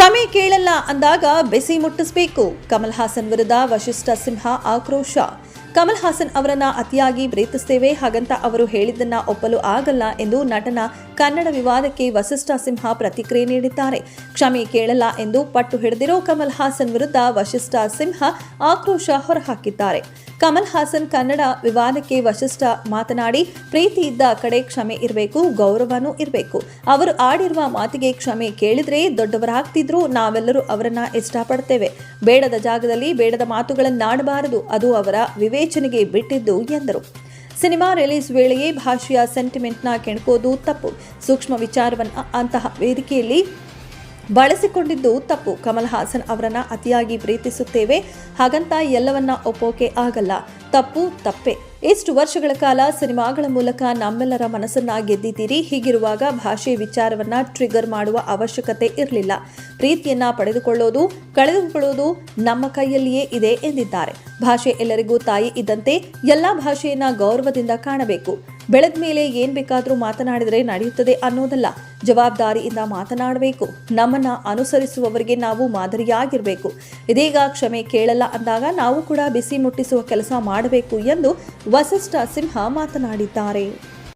ಕ್ಷಮೆ ಕೇಳಲ್ಲ ಅಂದಾಗ ಬೆಸಿ ಮುಟ್ಟಿಸಬೇಕು. ಕಮಲ್ ಹಾಸನ್ ವಿರುದ್ಧ ವಶಿಷ್ಠ ಸಿಂಹ ಆಕ್ರೋಶ. ಕಮಲ್ ಹಾಸನ್ ಅವರನ್ನ ಅತಿಯಾಗಿ ಪ್ರೀತಿಸ್ತೇವೆ, ಹಾಗಂತ ಅವರು ಹೇಳಿದ್ದನ್ನ ಒಪ್ಪಲು ಆಗಲ್ಲ ಎಂದು ನಟನ ಕನ್ನಡ ವಿವಾದಕ್ಕೆ ವಸಿಷ್ಠ ಸಿಂಹ ಪ್ರತಿಕ್ರಿಯೆ ನೀಡಿದ್ದಾರೆ. ಕ್ಷಮೆ ಕೇಳಲ್ಲ ಎಂದು ಪಟ್ಟು ಹಿಡಿದಿರೋ ಕಮಲ್ ಹಾಸನ್ ವಿರುದ್ಧ ವಶಿಷ್ಠ ಸಿಂಹ ಆಕ್ರೋಶ ಹೊರಹಾಕಿದ್ದಾರೆ. ಕಮಲ್ ಹಾಸನ್ ಕನ್ನಡ ವಿವಾದಕ್ಕೆ ವಶಿಷ್ಠ ಮಾತನಾಡಿ, ಪ್ರೀತಿ ಇದ್ದ ಕಡೆ ಕ್ಷಮೆ ಇರಬೇಕು, ಗೌರವನೂ ಇರಬೇಕು. ಅವರು ಆಡಿರುವ ಮಾತಿಗೆ ಕ್ಷಮೆ ಕೇಳಿದ್ರೆ ದೊಡ್ಡವರಾಗ್ತಿದ್ರು, ನಾವೆಲ್ಲರೂ ಅವರನ್ನ ಇಷ್ಟಪಡ್ತೇವೆ. ಬೇಡದ ಜಾಗದಲ್ಲಿ ಬೇಡದ ಮಾತುಗಳನ್ನಾಡಬಾರದು, ಅದು ಅವರ ವಿವೇಚನೆಗೆ ಬಿಟ್ಟಿದ್ದು ಎಂದರು. ಸಿನಿಮಾ ರಿಲೀಸ್ ವೇಳೆಯೇ ಭಾಷೆಯ ಸೆಂಟಿಮೆಂಟ್ನ ಕೆಣಕೋದು ತಪ್ಪು. ಸೂಕ್ಷ್ಮ ವಿಚಾರವನ್ನ ಅಂತಹ ವೇದಿಕೆಯಲ್ಲಿ ಬಳಸಿಕೊಂಡಿದ್ದು ತಪ್ಪು. ಕಮಲ್ ಹಾಸನ್ ಅವರನ್ನ ಅತಿಯಾಗಿ ಪ್ರೀತಿಸುತ್ತೇವೆ. ಹಾಗಂತ ಎಲ್ಲವನ್ನ ಒಪ್ಪೋಕೆ ಆಗಲ್ಲ. ತಪ್ಪು ತಪ್ಪೆ. ಇಷ್ಟು ವರ್ಷಗಳ ಕಾಲ ಸಿನಿಮಾಗಳ ಮೂಲಕ ನಮ್ಮೆಲ್ಲರ ಮನಸ್ಸನ್ನ ಗೆದ್ದಿದ್ದೀರಿ. ಹೀಗಿರುವಾಗ ಭಾಷೆ ವಿಚಾರವನ್ನ ಟ್ರಿಗರ್ ಮಾಡುವ ಅವಶ್ಯಕತೆ ಇರಲಿಲ್ಲ. ಪ್ರೀತಿಯನ್ನ ಪಡೆದುಕೊಳ್ಳೋದು, ಕಳೆದುಕೊಳ್ಳೋದು ನಮ್ಮ ಕೈಯಲ್ಲಿಯೇ ಇದೆ ಎಂದಿದ್ದಾರೆ. ಭಾಷೆ ಎಲ್ಲರಿಗೂ ತಾಯಿ ಇದ್ದಂತೆ ಎಲ್ಲ ಭಾಷೆಯನ್ನ ಗೌರವದಿಂದ ಕಾಣಬೇಕು. ಬೆಳೆದ ಮೇಲೆ ಏನ್ ಬೇಕಾದ್ರೂ ಮಾತನಾಡಿದರೆ ನಡೆಯುತ್ತದೆ ಅನ್ನೋದಲ್ಲ. ಜವಾಬ್ದಾರಿಯಿಂದ ಮಾತನಾಡಬೇಕು. ನಮ್ಮನ್ನ ಅನುಸರಿಸುವವರಿಗೆ ನಾವು ಮಾದರಿಯಾಗಿರಬೇಕು. ಇದೀಗ ಕ್ಷಮೆ ಕೇಳಲ್ಲ ಅಂದಾಗ ನಾವು ಕೂಡ ಬಿಸಿ ಮುಟ್ಟಿಸುವ ಕೆಲಸ ಮಾಡಬೇಕು ಎಂದು ವಸಿಷ್ಠ ಸಿಂಹ ಮಾತನಾಡಿದ್ದಾರೆ.